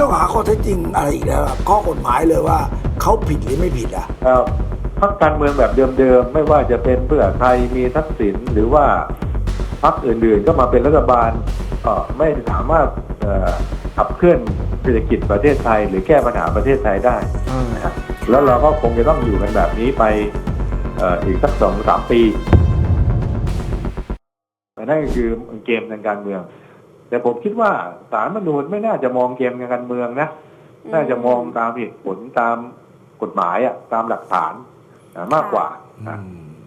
ต้องหาข้อเท็จจริงอะไรอีกแล้วอะข้อกฎหมายเลยว่าเขาผิดหรือไม่ผิดอะเอ่อพรรคการเมืองแบบเดิมๆ ไม่ว่าจะเป็นเพื่อไทยมีทักษิณหรือว่าพรรคอื่นๆ ก็มาเป็นรัฐบาลเอ่อไม่สามารถเอ่อขับเคลื่อนเศรษฐกิจประเทศไทย หรือแก้ปัญหาประเทศไทยได้นะครับแล้วเราก็คงจะต้องอยู่กันแบบนี้ไปเอ่ออีกสักสองสามปีนั่นก็คือเกมทางการเมือง แต่ผมคิดว่าสารรัฐธรรมนูญไม่น่าจะมองเกมทางการเมืองนะ น่าจะมองตามเหตุผลตามกฎหมายอะตามหลักฐานอะมากกว่านะ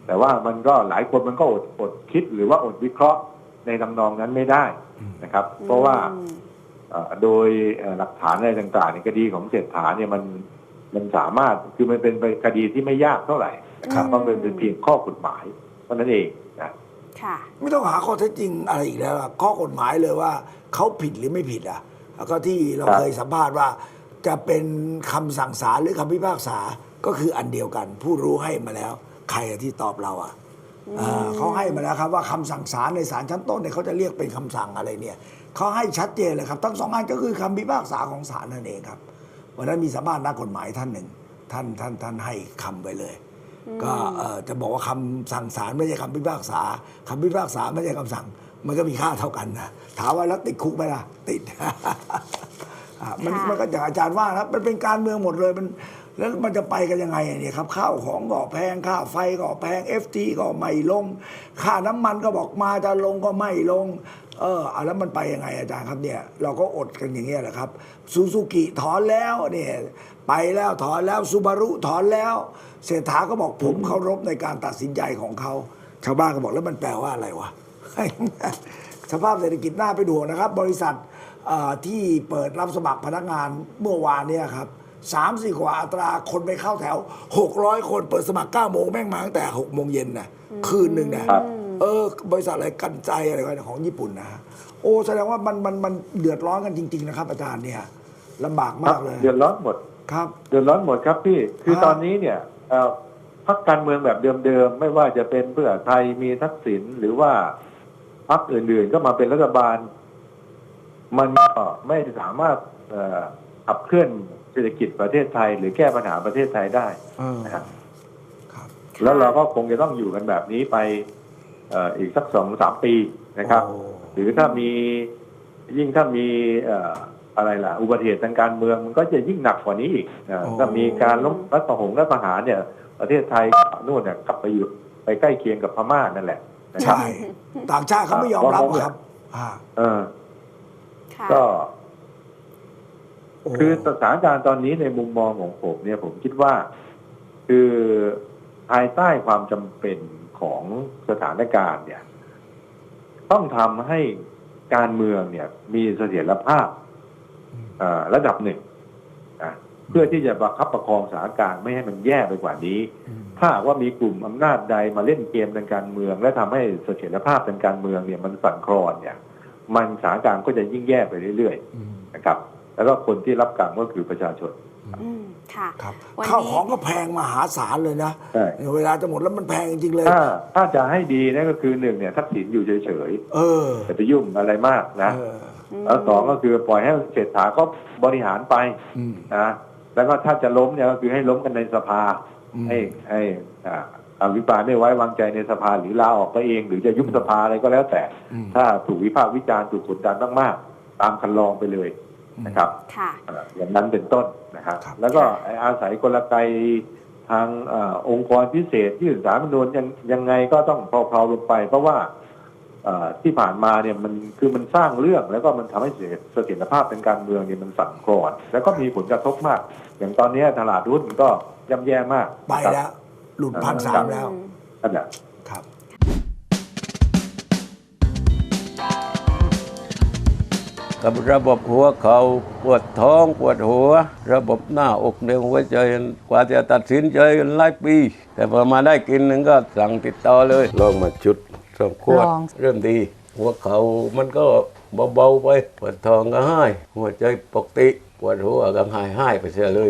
แต่ว่ามันก็หลายคนมันก็อดอดคิดหรือว่าอดวิเคราะห์ในทำนองนั้นไม่ได้นะครับ เพราะว่าอืมเอ่อโดยเอ่อหลักฐานอะไรต่างๆในคดีของเศรษฐาเนี่ยมันมันสามารถคือมันเป็นคดีที่ไม่ยากเท่าไหร่นะครับอืมเพราะมันเป็นเพียงข้อกฎหมายเท่านั้นเองนะค่ะ ไม่ต้องหาข้อเท็จจริงอะไรอีกแล้วอะข้อกฎหมายเลยว่าเขาผิดหรือไม่ผิดอะแล้วก็ที่เราครับเคยสัมภาษณ์ว่า จะเป็นคำสั่งศาลหรือคำพิพากษาก็คืออันเดียวกัน ผู้รู้ให้มาแล้ว ใครอะที่ตอบเราอะอ่าเขาให้มาแล้วครับว่าคำสั่งศาลในศาลชั้นต้นเนี่ยเขาจะเรียกเป็นคำสั่งอะไรเนี่ยเขาให้ชัดเจนเลยครับ ทั้งสองอันก็คือคำพิพากษาของศาลนั่นเองครับวันนั้นมีสัมภาษณ์นักกฎหมายท่านหนึ่งท่านท่านท่านให้คำไปเลย ก็เอ่อจะบอกว่าคำสั่งศาลไม่ใช่คำพิพากษาคำพิพากษาไม่ใช่คำสั่ง มันก็มีค่าเท่ากันนะถามว่าแล้วติดคุกไหมล่ะ ติดอะมันค่ะมันก็อย่างอาจารย์ว่านะมันเป็นการเมืองหมดเลยมันแล้วมันจะไปกันยังไงเนี่ยครับข้าวของก็แพงค่าไฟก็แพง FT ก็ไม่ลง ค่าน้ำมันก็บอกมาจะลงก็ไม่ลง เออเอาแล้วมันไปยังไงอาจารย์ครับเนี่ยเราก็อดกันอย่างเงี้ยแหละครับซูซูกิถอนแล้วเนี่ยไปแล้วถอนแล้วซูบารุถอนแล้ว เศรษฐาก็บอกผมเคารพในการตัดสินใจของเขาชาวบ้านก็บอกแล้วมันแปลว่าอะไรวะ สภาพเศรษฐกิจน่าเป็นห่วงนะครับ บริษัทเอ่อที่เปิดรับสมัครพนักงานเมื่อวานเนี่ยครับสามสี่กว่าอัตราคนไปเข้าแถวหกร้อยคนเปิดสมัครเก้าโมงแม่งมาตั้งแต่หกโมงเย็นนะคืนหนึ่งนะครับ เออบริษัทอะไรกันใจอะไรกันของญี่ปุ่นนะฮะโอ้แสดงว่ามันมันมันเดือดร้อนกันจริง ๆ นะครับ อาจารย์เนี่ยลำบากครัมากบเลยเดือดร้อนหมดครับ เดือดร้อนหมดครับพี่คือครับตอนนี้เนี่ยเอ่อพรรคการเมืองแบบเดิมๆไม่ว่าจะเป็นเพื่อไทยมีทักษิณหรือว่าพรรคอื่นๆก็มาเป็นรัฐบาล มันก็ไม่สามารถเอ่อขับเคลื่อนเศรษฐกิจประเทศไทย หรือแก้ปัญหาประเทศไทยได้เออนะครับครับแล้วเราก็คงจะต้องอยู่กันแบบนี้ไปเอ่ออีกสักสองสามปีนะครับโอ้หรือถ้ามียิ่งถ้ามีเอ่ออะไรล่ะ อุบัติเหตุทางการเมืองมันก็จะยิ่งหนักกว่านี้อีกเอ่อโอ้ถ้ามีการล้มรัฐประหงรัฐประหารเนี่ย ประเทศไทยนู่นเนี่ยกลับไปอยู่ไปใกล้เคียงกับพม่านั่นแหละนะครับใช่ต่างชาติเขาไม่ยอมรับว่าครับอ่าเออค่ะก็โอ้คือสถานการณ์ตอนนี้ในมุมมองของผมเนี่ยผมคิดว่า คือภายใต้ความจำเป็น ของสถานการณ์เนี่ย ต้องทำให้การเมืองเนี่ย มีเสถียรภาพเอ่อระดับหนึ่งนะเพื่อที่จะประคับประคองสถานการณ์ไม่ให้มันแย่ไปกว่านี้อืมถ้าหากว่ามีกลุ่มอำนาจใดมาเล่นเกมทางการเมือง และทำให้เสถียรภาพทางการเมืองเนี่ยมันสั่นคลอนเนี่ย มันสถานการณ์ก็จะยิ่งแย่ไปเรื่อยอืมๆนะครับ แล้วก็คนที่รับกรรมก็คือประชาชน อืมค่ะครับวันนี้ข้าวของก็แพงมหาศาลเลยนะใช่ เวลาจะหมดแล้วมันแพงจริงๆเลย ถ้าถ้าจะให้ดีนั่นก็คือหนึ่งเนี่ยทักษิณอยู่เฉยเออๆจะไปยุ่งอะไรมากนะ เออแล้วสองก็คือปล่อยให้เศรษฐาก็บริหารไปอืม นะแล้วก็ถ้าจะล้มเนี่ยก็คือให้ล้มกันในสภา อืม ให้ให้อ่าอภิปรายไม่ไว้วางใจในสภาหรือลาออกไปเอง หรือจะยุบสภาอะไรก็แล้วแต่ อืม ถ้าถูกวิพากษ์วิจารณ์ถูกกดดันมากๆตามคันลองไปเลย นะครับค่ะอ่าอย่างนั้นเป็นต้นนะครับครับแล้วก็ค่ะไอ้อาศัยกลไกทางอาองค์กรพิเศษที่สารมนูญยังยังไงก็ต้องเพลาๆลงไป เพราะว่าอ่าที่ผ่านมาเนี่ยมันคือมันสร้างเรื่องแล้วก็มันทำให้เสเสถียรภาพทางการเมืองเนี่ยมันสั่นคลอนแล้วก็มีผลกระทบมาก อย่างตอนนี้ตลาดหุ้นก็ย่ำแย่มาก ไปนะครับแล้วหลุดพันสามแล้วอืมนั่นแหละ กับระบบหัวเขาปวดท้องปวดหัว ระบบหน้าอกในหัวใจกว่าจะตัดสินใจกันหลายปี แต่พอมาได้กินหนึ่งก็สั่งติดต่อเลย ลองมาจุดสองขวด ลอง เริ่มดี หัวเขามันก็เบาๆไป ปวดท้องก็หาย หัวใจปกติ ปวดหัวก็หายหายไปเสียเลย